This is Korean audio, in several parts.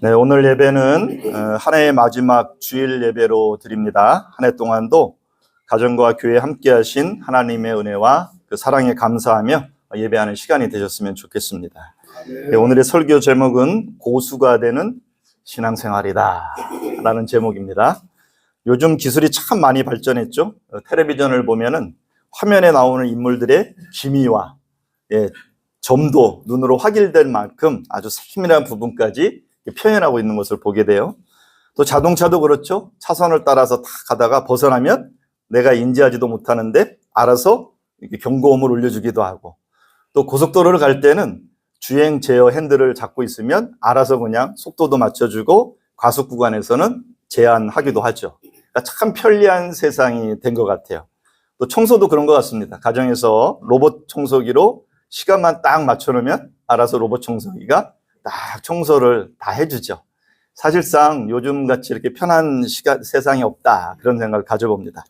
네, 오늘 예배는 어, 한 해의 마지막 주일 예배로 드립니다. 한 해 동안도 가정과 교회 함께 하신 하나님의 은혜와 그 사랑에 감사하며 예배하는 시간이 되셨으면 좋겠습니다. 네, 오늘의 설교 제목은 고수가 되는 신앙생활이다 라는 제목입니다. 요즘 기술이 참 많이 발전했죠. 어, 텔레비전을 보면은 화면에 나오는 인물들의 기미와 예, 점도 눈으로 확인될 만큼 아주 세밀한 부분까지 표현하고 있는 것을 보게 돼요. 또 자동차도 그렇죠. 차선을 따라서 탁 가다가 벗어나면 내가 인지하지도 못하는데 알아서 경고음을 울려주기도 하고 또 고속도로를 갈 때는 주행 제어 핸들을 잡고 있으면 알아서 그냥 속도도 맞춰주고 과속 구간에서는 제한하기도 하죠. 그러니까 참 편리한 세상이 된 것 같아요. 또 청소도 그런 것 같습니다. 가정에서 로봇 청소기로 시간만 딱 맞춰놓으면 알아서 로봇 청소기가 딱 청소를 다 해주죠. 사실상 요즘 같이 이렇게 편한 시간, 세상이 없다. 그런 생각을 가져봅니다.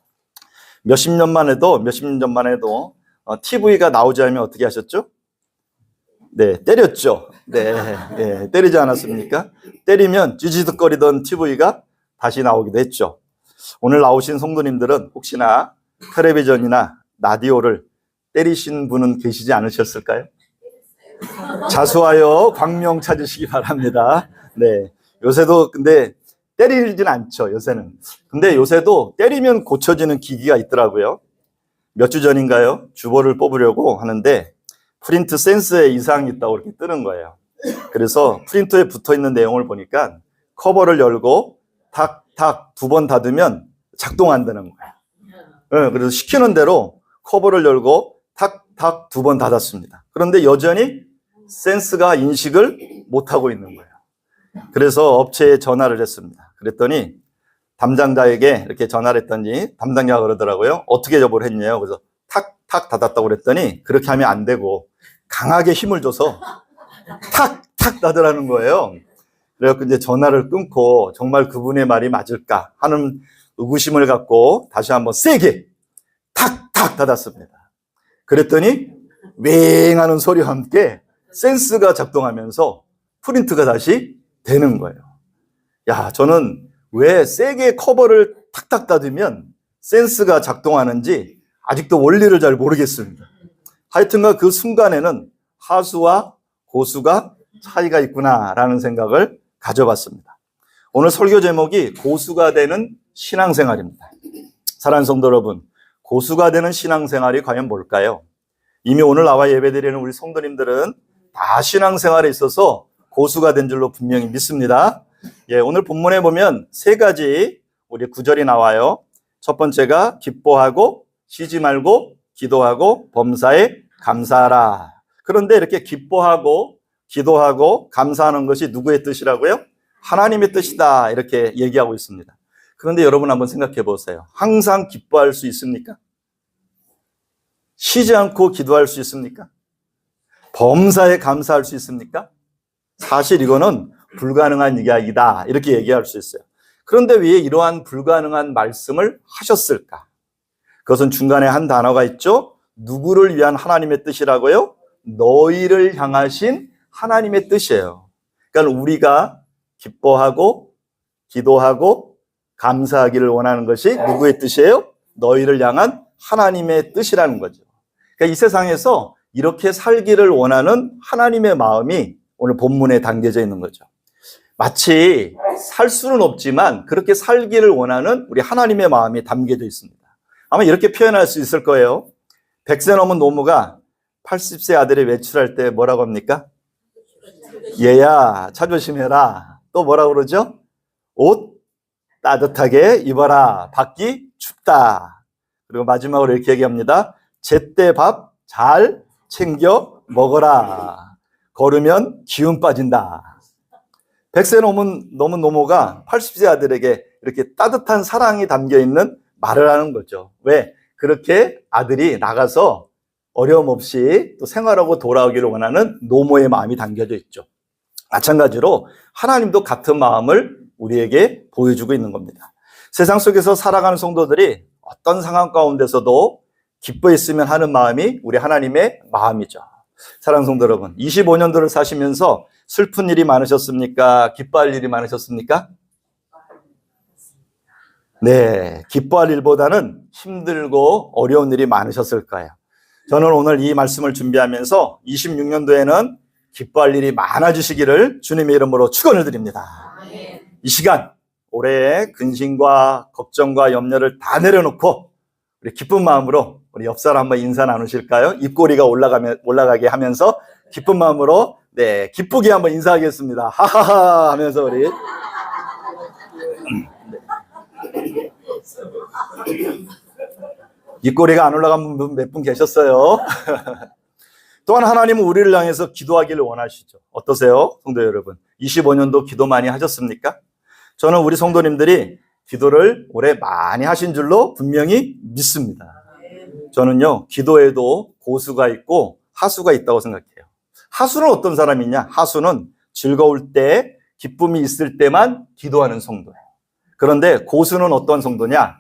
몇십 년만 해도, 몇십 년 전만 해도, 어, TV가 나오지 않으면 어떻게 하셨죠? 네, 때렸죠. 네, 네, 때리지 않았습니까? 때리면 쥐지득거리던 TV가 다시 나오기도 했죠. 오늘 나오신 성도님들은 혹시나 텔레비전이나 라디오를 때리신 분은 계시지 않으셨을까요? 자수하여 광명 찾으시기 바랍니다. 네. 요새도 근데 때리진 않죠, 요새는. 근데 요새도 때리면 고쳐지는 기기가 있더라고요. 몇 주 전인가요? 주보를 뽑으려고 하는데 프린트 센스에 이상이 있다고 이렇게 뜨는 거예요. 그래서 프린터에 붙어 있는 내용을 보니까 커버를 열고 탁 탁 두 번 닫으면 작동한다는 거예요. 네, 그래서 시키는 대로 커버를 열고 탁탁 두번 닫았습니다. 그런데 여전히 센스가 인식을 못하고 있는 거예요. 그래서 업체에 전화를 했습니다. 그랬더니 담당자에게 이렇게 전화를 했더니 담당자가 그러더라고요. 어떻게 접을 했냐요? 그래서 탁 탁 닫았다고 그랬더니 그렇게 하면 안 되고 강하게 힘을 줘서 탁 탁 닫으라는 거예요. 그래갖고 이제 전화를 끊고 정말 그분의 말이 맞을까 하는 의구심을 갖고 다시 한번 세게 탁 탁 닫았습니다. 그랬더니 웽 하는 소리와 함께 센스가 작동하면서 프린트가 다시 되는 거예요. 야, 저는 왜 세게 커버를 탁탁 닫으면 센스가 작동하는지 아직도 원리를 잘 모르겠습니다. 하여튼간 그 순간에는 하수와 고수가 차이가 있구나라는 생각을 가져봤습니다. 오늘 설교 제목이 고수가 되는 신앙생활입니다. 사랑하는 성도 여러분, 고수가 되는 신앙생활이 과연 뭘까요? 이미 오늘 나와 예배드리는 우리 성도님들은 다 신앙생활에 있어서 고수가 된 줄로 분명히 믿습니다. 예, 오늘 본문에 보면 세 가지 우리 구절이 나와요. 첫 번째가 기뻐하고 쉬지 말고 기도하고 범사에 감사하라. 그런데 이렇게 기뻐하고 기도하고 감사하는 것이 누구의 뜻이라고요? 하나님의 뜻이다. 이렇게 얘기하고 있습니다. 그런데 여러분 한번 생각해 보세요. 항상 기뻐할 수 있습니까? 쉬지 않고 기도할 수 있습니까? 범사에 감사할 수 있습니까? 사실 이거는 불가능한 이야기다. 이렇게 얘기할 수 있어요. 그런데 왜 이러한 불가능한 말씀을 하셨을까? 그것은 중간에 한 단어가 있죠. 누구를 위한 하나님의 뜻이라고요? 너희를 향하신 하나님의 뜻이에요. 그러니까 우리가 기뻐하고 기도하고 감사하기를 원하는 것이 누구의 뜻이에요? 너희를 향한 하나님의 뜻이라는 거죠. 그러니까 이 세상에서 이렇게 살기를 원하는 하나님의 마음이 오늘 본문에 담겨져 있는 거죠. 마치 살 수는 없지만 그렇게 살기를 원하는 우리 하나님의 마음이 담겨져 있습니다. 아마 이렇게 표현할 수 있을 거예요. 100세 넘은 노무가 80세 아들이 외출할 때 뭐라고 합니까? 얘야, 차 조심해라. 또 뭐라 그러죠? 옷 따뜻하게 입어라. 밖이 춥다. 그리고 마지막으로 이렇게 얘기합니다. 제때 밥 잘 챙겨 먹어라. 걸으면 기운 빠진다. 100세 넘은, 넘은 노모가 80세 아들에게 이렇게 따뜻한 사랑이 담겨 있는 말을 하는 거죠. 왜? 그렇게 아들이 나가서 어려움 없이 또 생활하고 돌아오기를 원하는 노모의 마음이 담겨져 있죠. 마찬가지로 하나님도 같은 마음을 우리에게 보여주고 있는 겁니다. 세상 속에서 살아가는 성도들이 어떤 상황 가운데서도 기뻐했으면 하는 마음이 우리 하나님의 마음이죠. 사랑하는 성도 여러분, 25년도를 사시면서 슬픈 일이 많으셨습니까? 기뻐할 일이 많으셨습니까? 네, 기뻐할 일보다는 힘들고 어려운 일이 많으셨을 거예요. 저는 오늘 이 말씀을 준비하면서 26년도에는 기뻐할 일이 많아지시기를 주님의 이름으로 축원을 드립니다. 이 시간 올해의 근심과 걱정과 염려를 다 내려놓고 우리 기쁜 마음으로 우리 옆 사람 한번 인사 나누실까요? 입꼬리가 올라가면 올라가게 하면서 기쁜 마음으로 네 기쁘게 한번 인사하겠습니다. 하하하 하면서 우리 입꼬리가 안 올라간 분 몇 분 계셨어요. 또한 하나님은 우리를 향해서 기도하기를 원하시죠. 어떠세요? 성도 여러분. 25년도 기도 많이 하셨습니까? 저는 우리 성도님들이 기도를 올해 많이 하신 줄로 분명히 믿습니다. 저는요, 기도에도 고수가 있고 하수가 있다고 생각해요. 하수는 어떤 사람이냐? 하수는 즐거울 때, 기쁨이 있을 때만 기도하는 성도예요. 그런데 고수는 어떤 성도냐?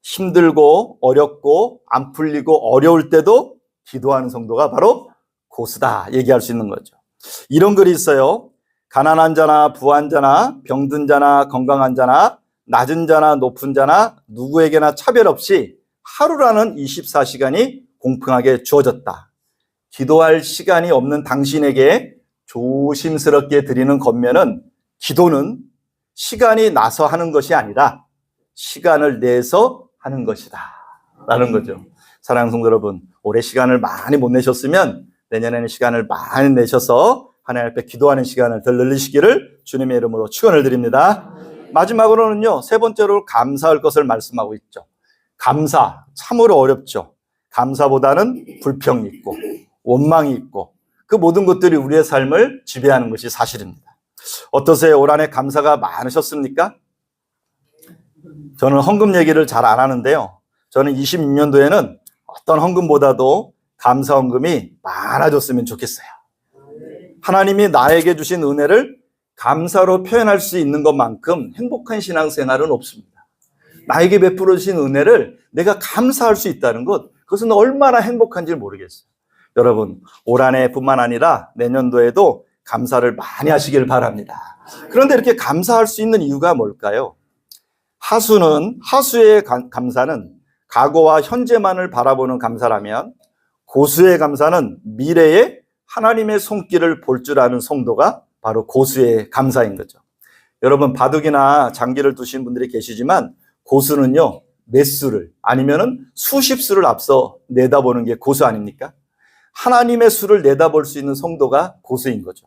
힘들고 어렵고 안 풀리고 어려울 때도 기도하는 성도가 바로 고수다 얘기할 수 있는 거죠. 이런 글이 있어요. 가난한 자나 부한 자나 병든 자나 건강한 자나 낮은 자나 높은 자나 누구에게나 차별 없이 하루라는 24시간이 공평하게 주어졌다. 기도할 시간이 없는 당신에게 조심스럽게 드리는 겉면은 기도는 시간이 나서 하는 것이 아니라 시간을 내서 하는 것이다. 라는 거죠. 사랑하는 성도 여러분, 올해 시간을 많이 못 내셨으면 내년에는 시간을 많이 내셔서 하나님 앞에 기도하는 시간을 덜 늘리시기를 주님의 이름으로 축원을 드립니다. 마지막으로는요, 세 번째로 감사할 것을 말씀하고 있죠. 감사, 참으로 어렵죠. 감사보다는 불평이 있고, 원망이 있고, 그 모든 것들이 우리의 삶을 지배하는 것이 사실입니다. 어떠세요? 올 한해 감사가 많으셨습니까? 저는 헌금 얘기를 잘 안 하는데요. 저는 26년도에는 어떤 헌금보다도 감사 헌금이 많아졌으면 좋겠어요. 하나님이 나에게 주신 은혜를 감사로 표현할 수 있는 것만큼 행복한 신앙생활은 없습니다. 나에게 베풀어 주신 은혜를 내가 감사할 수 있다는 것, 그것은 얼마나 행복한지 모르겠어요. 여러분, 올 한 해뿐만 아니라 내년도에도 감사를 많이 하시길 바랍니다. 그런데 이렇게 감사할 수 있는 이유가 뭘까요? 하수는 하수의 감- 감사는 과거와 현재만을 바라보는 감사라면 고수의 감사는 미래에 하나님의 손길을 볼 줄 아는 성도가 바로 고수의 감사인 거죠. 여러분 바둑이나 장기를 두신 분들이 계시지만 고수는요 몇 수를 아니면은 수십 수를 앞서 내다보는 게 고수 아닙니까? 하나님의 수를 내다볼 수 있는 성도가 고수인 거죠.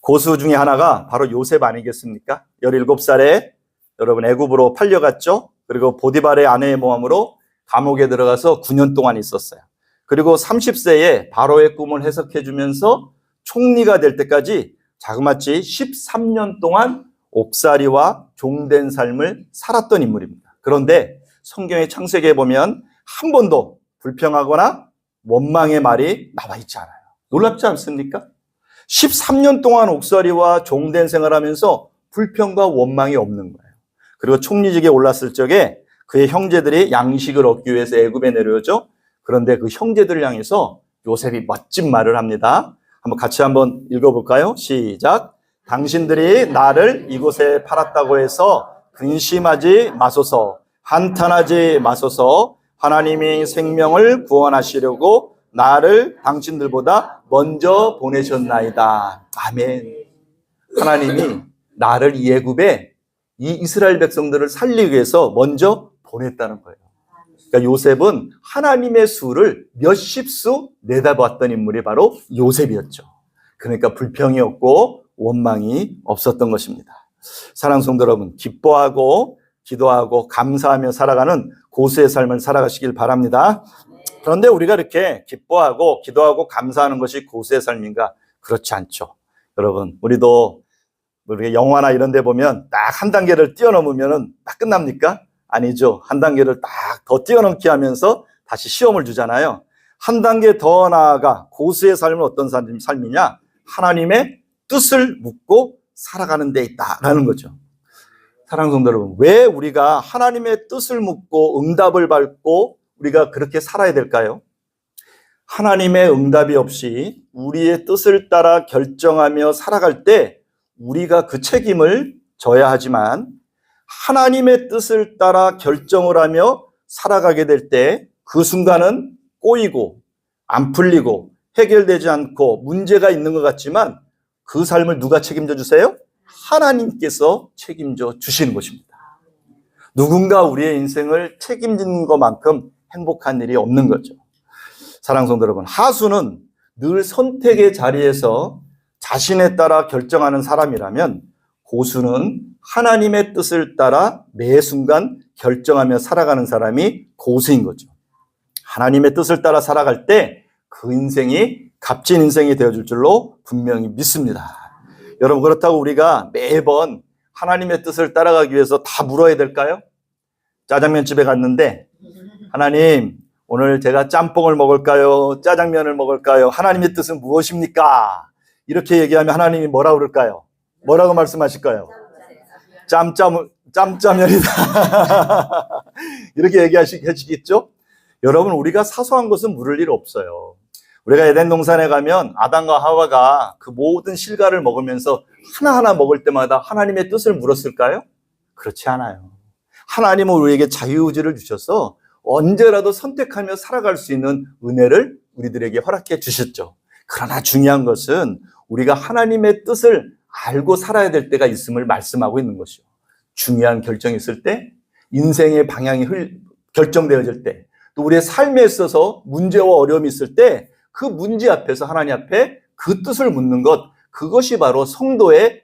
고수 중에 하나가 바로 요셉 아니겠습니까? 17살에 여러분 애굽으로 팔려갔죠. 그리고 보디발의 아내의 모함으로 감옥에 들어가서 9년 동안 있었어요. 그리고 30세에 바로의 꿈을 해석해 주면서 총리가 될 때까지 자그마치 13년 동안 옥살이와 종된 삶을 살았던 인물입니다. 그런데 성경의 창세기에 보면 한 번도 불평하거나 원망의 말이 나와 있지 않아요. 놀랍지 않습니까? 13년 동안 옥살이와 종된 생활하면서 불평과 원망이 없는 거예요. 그리고 총리직에 올랐을 적에 그의 형제들이 양식을 얻기 위해서 애굽에 내려오죠. 그런데 그 형제들을 향해서 요셉이 멋진 말을 합니다. 한번 같이 한번 읽어볼까요? 시작. 당신들이 나를 이곳에 팔았다고 해서 근심하지 마소서, 한탄하지 마소서, 하나님이 생명을 구원하시려고 나를 당신들보다 먼저 보내셨나이다. 아멘. 하나님이 나를 이 애굽에 이 이스라엘 백성들을 살리기 위해서 먼저 보냈다는 거예요. 그러니까 요셉은 하나님의 수를 몇십 수 내다봤던 인물이 바로 요셉이었죠. 그러니까 불평이 없고 원망이 없었던 것입니다. 사랑 성도 여러분, 기뻐하고 기도하고 감사하며 살아가는 고수의 삶을 살아가시길 바랍니다. 그런데 우리가 이렇게 기뻐하고 기도하고 감사하는 것이 고수의 삶인가? 그렇지 않죠. 여러분, 우리도 우리가 영화나 이런 데 보면 딱 한 단계를 뛰어넘으면 딱 끝납니까? 아니죠. 한 단계를 딱 더 뛰어넘게 하면서 다시 시험을 주잖아요. 한 단계 더 나아가 고수의 삶은 어떤 삶- 삶이냐? 하나님의 뜻을 묻고 살아가는 데 있다라는 거죠. 사랑하는 성도 여러분, 왜 우리가 하나님의 뜻을 묻고 응답을 받고 우리가 그렇게 살아야 될까요? 하나님의 응답이 없이 우리의 뜻을 따라 결정하며 살아갈 때 우리가 그 책임을 져야 하지만 하나님의 뜻을 따라 결정을 하며 살아가게 될 때 그 순간은 꼬이고 안 풀리고 해결되지 않고 문제가 있는 것 같지만 그 삶을 누가 책임져 주세요? 하나님께서 책임져 주시는 것입니다. 누군가 우리의 인생을 책임지는 것만큼 행복한 일이 없는 거죠. 사랑 성도 여러분, 하수는 늘 선택의 자리에서 자신에 따라 결정하는 사람이라면 고수는 하나님의 뜻을 따라 매 순간 결정하며 살아가는 사람이 고수인 거죠. 하나님의 뜻을 따라 살아갈 때 그 인생이 값진 인생이 되어줄 줄로 분명히 믿습니다. 여러분, 그렇다고 우리가 매번 하나님의 뜻을 따라가기 위해서 다 물어야 될까요? 짜장면 집에 갔는데, 하나님, 오늘 제가 짬뽕을 먹을까요? 짜장면을 먹을까요? 하나님의 뜻은 무엇입니까? 이렇게 얘기하면 하나님이 뭐라 그럴까요? 뭐라고 말씀하실까요? 짬짬, 짬짜면이다. 이렇게 얘기하시겠죠? 여러분, 우리가 사소한 것은 물을 일 없어요. 우리가 에덴 동산에 가면 아담과 하와가 그 모든 실과를 먹으면서 하나하나 먹을 때마다 하나님의 뜻을 물었을까요? 그렇지 않아요. 하나님은 우리에게 자유의지를 주셔서 언제라도 선택하며 살아갈 수 있는 은혜를 우리들에게 허락해 주셨죠. 그러나 중요한 것은 우리가 하나님의 뜻을 알고 살아야 될 때가 있음을 말씀하고 있는 것이요. 중요한 결정이 있을 때, 인생의 방향이 흘- 결정되어질 때, 또 우리의 삶에 있어서 문제와 어려움이 있을 때, 그 문제 앞에서 하나님 앞에 그 뜻을 묻는 것, 그것이 바로 성도의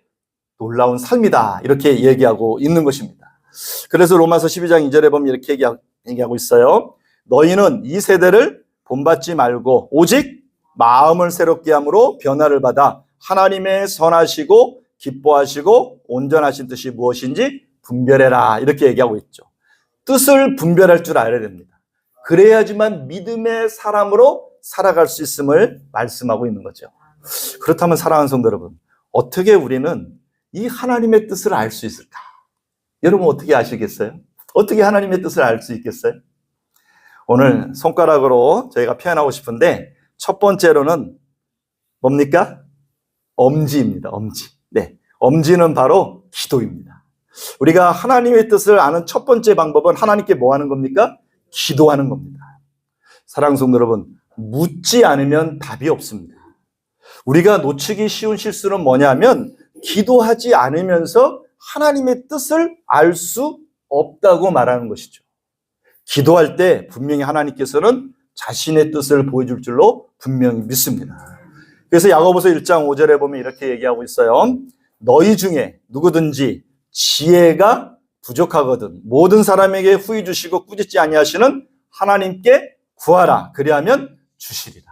놀라운 삶이다. 이렇게 얘기하고 있는 것입니다. 그래서 로마서 12장 2절에 보면 이렇게 얘기하- 얘기하고 있어요. 너희는 이 세대를 본받지 말고 오직 마음을 새롭게 함으로 변화를 받아 하나님의 선하시고 기뻐하시고 온전하신 뜻이 무엇인지 분별해라. 이렇게 얘기하고 있죠. 뜻을 분별할 줄 알아야 됩니다. 그래야지만 믿음의 사람으로 살아갈 수 있음을 말씀하고 있는 거죠. 그렇다면 사랑하는 성도 여러분, 어떻게 우리는 이 하나님의 뜻을 알 수 있을까? 여러분 어떻게 아시겠어요? 어떻게 하나님의 뜻을 알 수 있겠어요? 오늘 손가락으로 저희가 표현하고 싶은데 첫 번째로는 뭡니까? 엄지입니다. 엄지. 네. 엄지는 바로 기도입니다. 우리가 하나님의 뜻을 아는 첫 번째 방법은 하나님께 뭐 하는 겁니까? 기도하는 겁니다. 사랑 성도 여러분, 묻지 않으면 답이 없습니다. 우리가 놓치기 쉬운 실수는 뭐냐면 기도하지 않으면서 하나님의 뜻을 알 수 없다고 말하는 것이죠. 기도할 때 분명히 하나님께서는 자신의 뜻을 보여줄 줄로 분명히 믿습니다. 그래서 야고보서 1장 5절에 보면 이렇게 얘기하고 있어요. 너희 중에 누구든지 지혜가 부족하거든 모든 사람에게 후히 주시고 꾸짖지 아니하시는 하나님께 구하라. 그리하면 주시리라.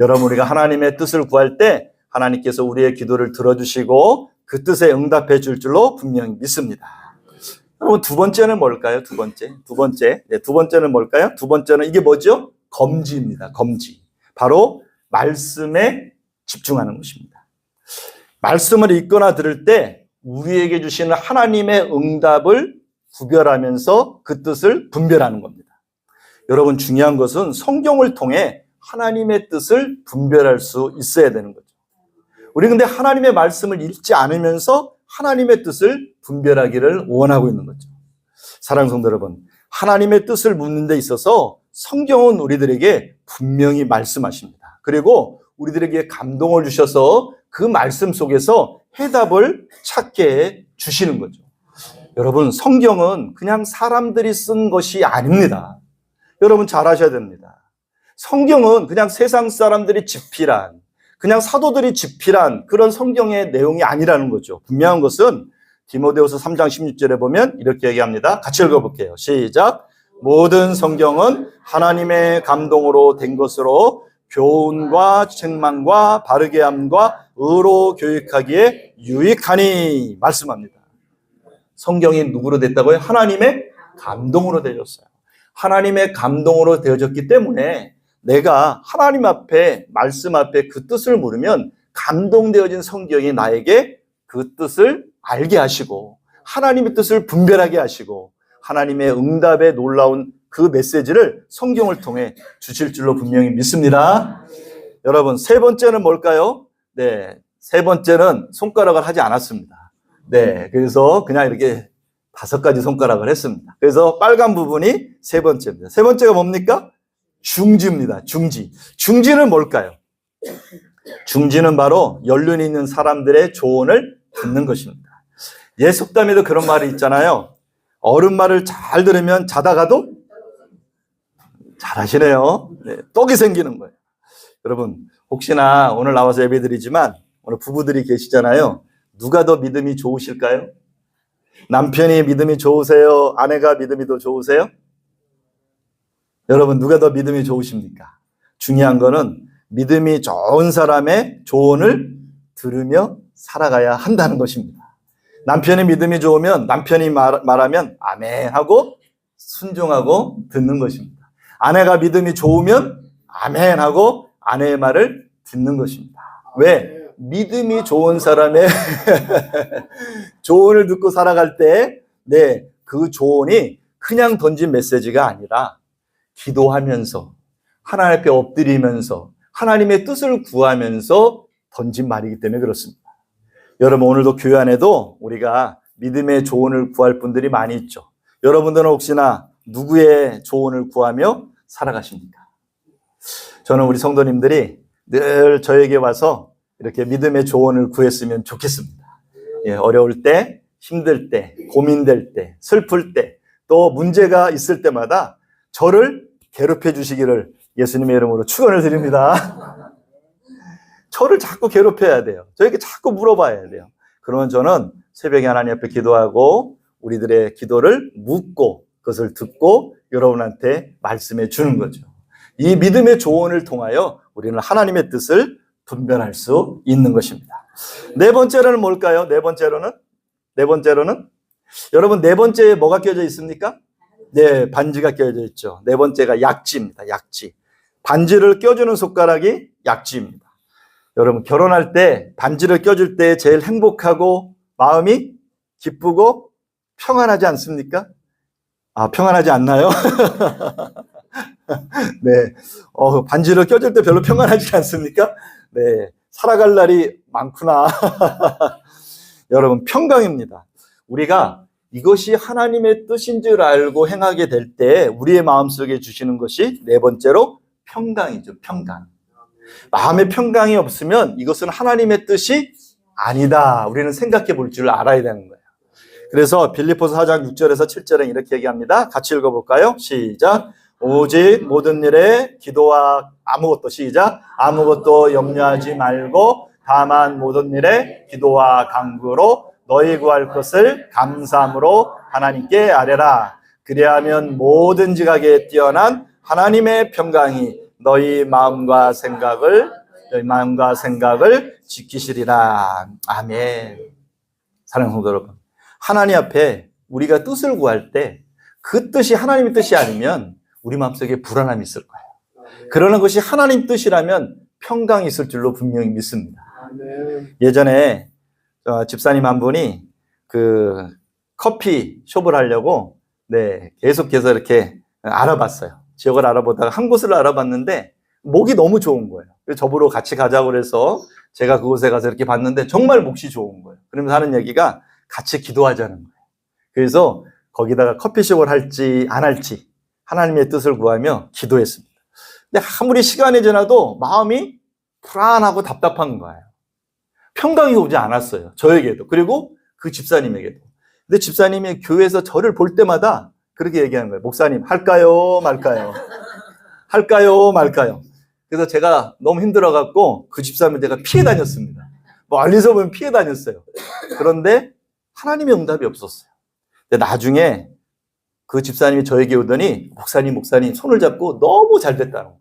여러분 우리가 하나님의 뜻을 구할 때 하나님께서 우리의 기도를 들어주시고 그 뜻에 응답해 줄 줄로 분명히 믿습니다. 여러분 두 번째는 뭘까요? 두 번째, 두 번째, 네, 두 번째는 뭘까요? 두 번째는 이게 뭐죠? 검지입니다. 검지. 바로 말씀에 집중하는 것입니다. 말씀을 읽거나 들을 때 우리에게 주시는 하나님의 응답을 구별하면서 그 뜻을 분별하는 겁니다. 여러분 중요한 것은 성경을 통해 하나님의 뜻을 분별할 수 있어야 되는 거죠. 우리 근데 하나님의 말씀을 읽지 않으면서 하나님의 뜻을 분별하기를 원하고 있는 거죠. 사랑 성도 여러분, 하나님의 뜻을 묻는 데 있어서 성경은 우리들에게 분명히 말씀하십니다. 그리고 우리들에게 감동을 주셔서 그 말씀 속에서 해답을 찾게 해 주시는 거죠. 여러분, 성경은 그냥 사람들이 쓴 것이 아닙니다. 여러분 잘 아셔야 됩니다. 성경은 그냥 세상 사람들이 집필한, 그냥 사도들이 집필한 그런 성경의 내용이 아니라는 거죠. 분명한 것은 디모데후서 3장 16절에 보면 이렇게 얘기합니다. 같이 읽어볼게요. 시작. 모든 성경은 하나님의 감동으로 된 것으로 교훈과 책망과 바르게 함과 의로 교육하기에 유익하니 말씀합니다. 성경이 누구로 됐다고요? 하나님의 감동으로 되었어요. 하나님의 감동으로 되어졌기 때문에 내가 하나님 앞에 말씀 앞에 그 뜻을 물으면 감동되어진 성경이 나에게 그 뜻을 알게 하시고 하나님의 뜻을 분별하게 하시고 하나님의 응답에 놀라운 그 메시지를 성경을 통해 주실 줄로 분명히 믿습니다. 여러분, 세 번째는 뭘까요? 네. 세 번째는 손가락을 하지 않았습니다. 네. 그래서 그냥 이렇게 다섯 가지 손가락을 했습니다. 그래서 빨간 부분이 세 번째입니다. 세 번째가 뭡니까? 중지입니다. 중지. 중지는 뭘까요? 중지는 바로 연륜 있는 사람들의 조언을 듣는 것입니다. 옛 속담에도 그런 말이 있잖아요. 어른 말을 잘 들으면 자다가도 잘하시네요. 네, 떡이 생기는 거예요. 여러분, 혹시나 오늘 나와서 예배 드리지만 오늘 부부들이 계시잖아요. 누가 더 믿음이 좋으실까요? 남편이 믿음이 좋으세요? 아내가 믿음이 더 좋으세요? 여러분, 누가 더 믿음이 좋으십니까? 중요한 거는 믿음이 좋은 사람의 조언을 들으며 살아가야 한다는 것입니다. 남편의 믿음이 좋으면 남편이 말, 말하면 아멘 하고 순종하고 듣는 것입니다. 아내가 믿음이 좋으면 아멘 하고 아내의 말을 듣는 것입니다. 왜? 믿음이 좋은 사람의 조언을 듣고 살아갈 때, 네, 그 조언이 그냥 던진 메시지가 아니라 기도하면서 하나님 앞에 엎드리면서 하나님의 뜻을 구하면서 던진 말이기 때문에 그렇습니다. 여러분 오늘도 교회 안에도 우리가 믿음의 조언을 구할 분들이 많이 있죠. 여러분들은 혹시나 누구의 조언을 구하며 살아가십니까? 저는 우리 성도님들이 늘 저에게 와서 이렇게 믿음의 조언을 구했으면 좋겠습니다. 예, 어려울 때, 힘들 때, 고민될 때, 슬플 때, 또 문제가 있을 때마다 저를 괴롭혀 주시기를 예수님의 이름으로 축원을 드립니다. 저를 자꾸 괴롭혀야 돼요. 저에게 자꾸 물어봐야 돼요. 그러면 저는 새벽에 하나님 앞에 기도하고 우리들의 기도를 묻고 그것을 듣고 여러분한테 말씀해 주는 거죠. 이 믿음의 조언을 통하여 우리는 하나님의 뜻을 분별할 수 있는 것입니다. 네 번째로는 뭘까요? 네 번째로는 네 번째로는 여러분 네 번째에 뭐가 껴져 있습니까? 네, 반지가 껴져 있죠. 네 번째가 약지입니다. 약지. 반지를 껴주는 손가락이 약지입니다. 여러분 결혼할 때 반지를 껴줄 때 제일 행복하고 마음이 기쁘고 평안하지 않습니까? 아 평안하지 않나요? 네, 어, 반지를 껴줄 때 별로 평안하지 않습니까? 네, 살아갈 날이 많구나. 여러분 평강입니다. 우리가 이것이 하나님의 뜻인 줄 알고 행하게 될 때 우리의 마음속에 주시는 것이 네 번째로 평강이죠. 평강. 마음의 평강이 없으면 이것은 하나님의 뜻이 아니다. 우리는 생각해 볼 줄 알아야 되는 거예요. 그래서 빌리포스 4장 6절에서 7절에 이렇게 얘기합니다. 같이 읽어볼까요? 시작. 오직 모든 일에 기도와 아무것도 시작. 아무것도 염려하지 말고 다만 모든 일에 기도와 간구로 너희 구할 것을 감사함으로 하나님께 아뢰라. 그리하면 모든 지각에 뛰어난 하나님의 평강이 너희 마음과 생각을 너희 마음과 생각을 지키시리라. 아멘. 사랑하는 성도 여러분, 하나님 앞에 우리가 뜻을 구할 때 그 뜻이 하나님의 뜻이 아니면 우리 마음속에 불안함이 있을 거예요. 그러는 것이 하나님 뜻이라면 평강이 있을 줄로 분명히 믿습니다. 예전에 어, 집사님 한 분이 그 커피 숍을 하려고 네 계속해서 이렇게 알아봤어요. 지역을 알아보다가 한 곳을 알아봤는데 목이 너무 좋은 거예요. 저보러 같이 가자고 그래서 제가 그곳에 가서 이렇게 봤는데 정말 몫이 좋은 거예요. 그러면서 하는 얘기가 같이 기도하자는 거예요. 그래서 거기다가 커피숍을 할지 안 할지 하나님의 뜻을 구하며 기도했습니다. 근데 아무리 시간이 지나도 마음이 불안하고 답답한 거예요. 평강이 오지 않았어요. 저에게도. 그리고 그 집사님에게도. 근데 집사님이 교회에서 저를 볼 때마다 그렇게 얘기하는 거예요. 목사님, 할까요? 말까요? 할까요? 말까요? 그래서 제가 너무 힘들어갖고 그 집사님을 제가 피해 다녔습니다. 멀리서 보면 피해 다녔어요. 그런데 하나님의 응답이 없었어요. 근데 나중에 그 집사님이 저에게 오더니 목사님, 목사님 손을 잡고 너무 잘 됐다는 거예요.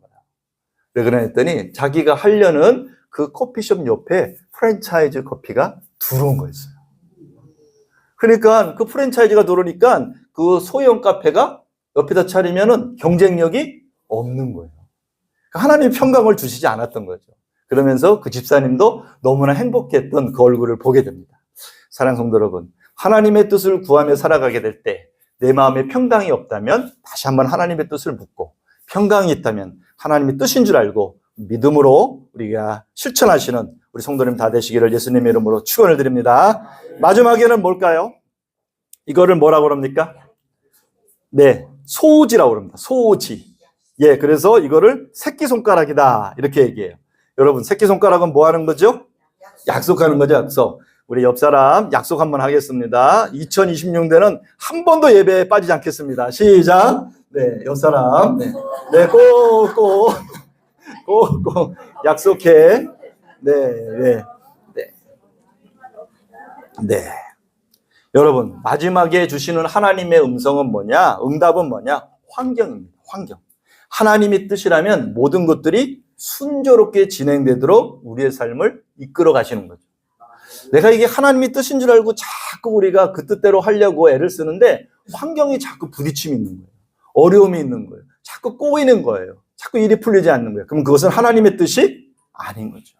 왜 그러랬더니 자기가 하려는 그 커피숍 옆에 프랜차이즈 커피가 들어온 거였어요. 그러니까 그 프랜차이즈가 들어오니까 그 소형 카페가 옆에다 차리면은 경쟁력이 없는 거예요. 그러니까 하나님 평강을 주시지 않았던 거죠. 그러면서 그 집사님도 너무나 행복했던 그 얼굴을 보게 됩니다. 사랑 성도 여러분, 하나님의 뜻을 구하며 살아가게 될 때 내 마음에 평강이 없다면 다시 한번 하나님의 뜻을 묻고 평강이 있다면 하나님의 뜻인 줄 알고 믿음으로 우리가 실천하시는 우리 성도님 다 되시기를 예수님의 이름으로 축원을 드립니다. 마지막에는 뭘까요? 이거를 뭐라고 그럽니까? 네, 소지라고 그럽니다. 소지. 예, 그래서 이거를 새끼 손가락이다. 이렇게 얘기해요. 여러분, 새끼 손가락은 뭐 하는 거죠? 약속하는 거죠, 약속. 우리 옆 사람 약속 한번 하겠습니다. 2026년에는 한 번도 예배에 빠지지 않겠습니다. 시작. 네, 옆 사람. 네, 네, 꼭, 꼭, 꼭, 꼭 약속해. 네, 네, 네. 네. 여러분, 마지막에 주시는 하나님의 음성은 뭐냐? 응답은 뭐냐? 환경입니다. 환경. 하나님의 뜻이라면 모든 것들이 순조롭게 진행되도록 우리의 삶을 이끌어 가시는 거죠. 내가 이게 하나님의 뜻인 줄 알고 자꾸 우리가 그 뜻대로 하려고 애를 쓰는데 환경이 자꾸 부딪힘이 있는 거예요. 어려움이 있는 거예요. 자꾸 꼬이는 거예요. 자꾸 일이 풀리지 않는 거예요. 그럼 그것은 하나님의 뜻이 아닌 거죠.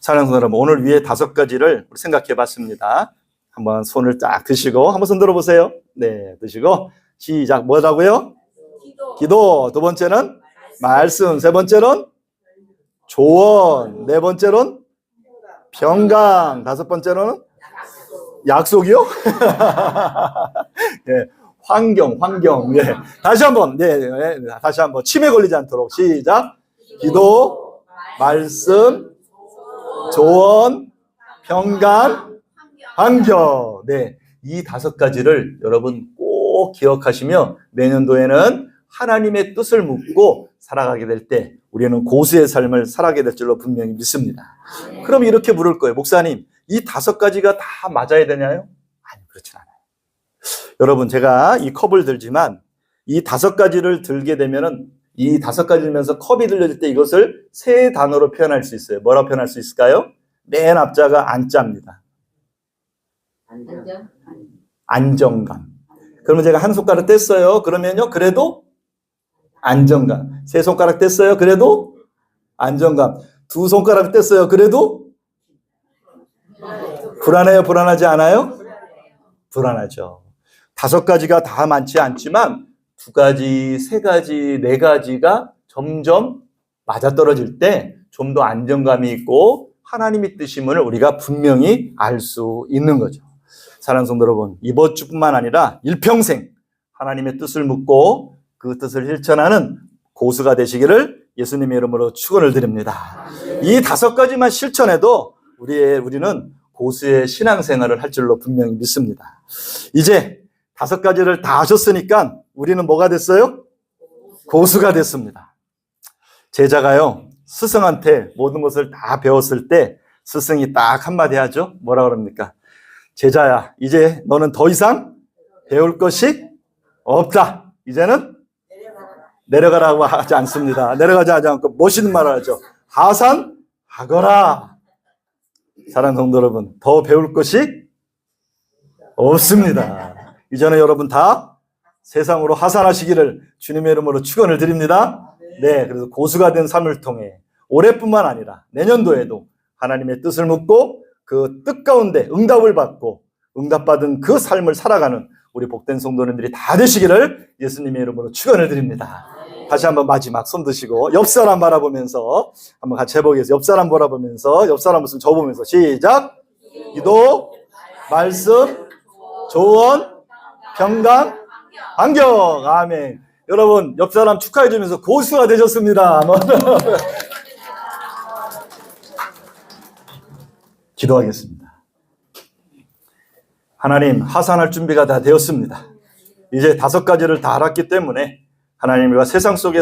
사랑하는 여러분, 오늘 위에 다섯 가지를 생각해 봤습니다. 한번 손을 딱 드시고, 한번 손 들어보세요. 네, 드시고, 시작. 뭐라고요? 기도. 두 번째는 말씀. 세 번째는 조언. 네 번째는 평강. 다섯 번째로는 약속이요? 예, 환경, 환경. 예. 다시 한번, 네, 네, 네, 다시 한번 치매 걸리지 않도록 시작. 기도, 말씀, 조언, 평강, 환경. 네, 이 다섯 가지를 여러분 꼭 기억하시며 내년도에는 하나님의 뜻을 묻고 살아가게 될 때 우리는 고수의 삶을 살아가게 될 줄로 분명히 믿습니다. 그럼 이렇게 물을 거예요. 목사님, 이 다섯 가지가 다 맞아야 되나요? 아니, 그렇진 않아요. 여러분, 제가 이 컵을 들지만 이 다섯 가지를 들게 되면은 이 다섯 가지 들면서 컵이 들려질 때 이것을 세 단어로 표현할 수 있어요. 뭐라 표현할 수 있을까요? 맨 앞자가 안자입니다. 안정? 안정감. 그러면 제가 한 손가락 뗐어요. 그러면요, 그래도 안정감. 세 손가락 뗐어요. 그래도 안정감. 두 손가락 뗐어요. 그래도 불안해요? 불안하지 않아요? 불안하죠. 다섯 가지가 다 많지 않지만 두 가지, 세 가지, 네 가지가 점점 맞아떨어질 때 좀 더 안정감이 있고 하나님의 뜻임을 우리가 분명히 알 수 있는 거죠. 사랑하는 성도 여러분, 이번 주뿐만 아니라 일평생 하나님의 뜻을 묻고 그 뜻을 실천하는 고수가 되시기를 예수님의 이름으로 축원을 드립니다. 이 다섯 가지만 실천해도 우리의 우리는 고수의 신앙생활을 할 줄로 분명히 믿습니다. 이제 다섯 가지를 다 하셨으니까 우리는 뭐가 됐어요? 고수가 됐습니다. 제자가요 스승한테 모든 것을 다 배웠을 때 스승이 딱 한마디 하죠. 뭐라 그럽니까? 제자야, 이제 너는 더 이상 배울 것이 없다. 이제는 내려가라고 하지 않습니다. 내려가지 않고 멋있는 말을 하죠. 하산하거라. 사랑하는 성도 여러분, 더 배울 것이 없습니다. 이제는 여러분 다 세상으로 하산하시기를 주님의 이름으로 축원을 드립니다. 네, 그래서 고수가 된 삶을 통해 올해뿐만 아니라 내년도에도 하나님의 뜻을 묻고 그 뜻 가운데 응답을 받고 응답받은 그 삶을 살아가는 우리 복된 성도님들이 다 되시기를 예수님의 이름으로 축원을 드립니다. 다시 한번 마지막 손 드시고 옆 사람 바라보면서 한번 같이 해보겠습니다. 옆 사람 바라보면서 옆 사람 모습 저 보면서 시작. 기도, 말씀, 조언, 평강, 반격. 아멘. 여러분 옆 사람 축하해 주면서 고수가 되셨습니다. 기도하겠습니다. 하나님 하산할 준비가 다 되었습니다. 이제 다섯 가지를 다 알았기 때문에 하나님과 세상 속에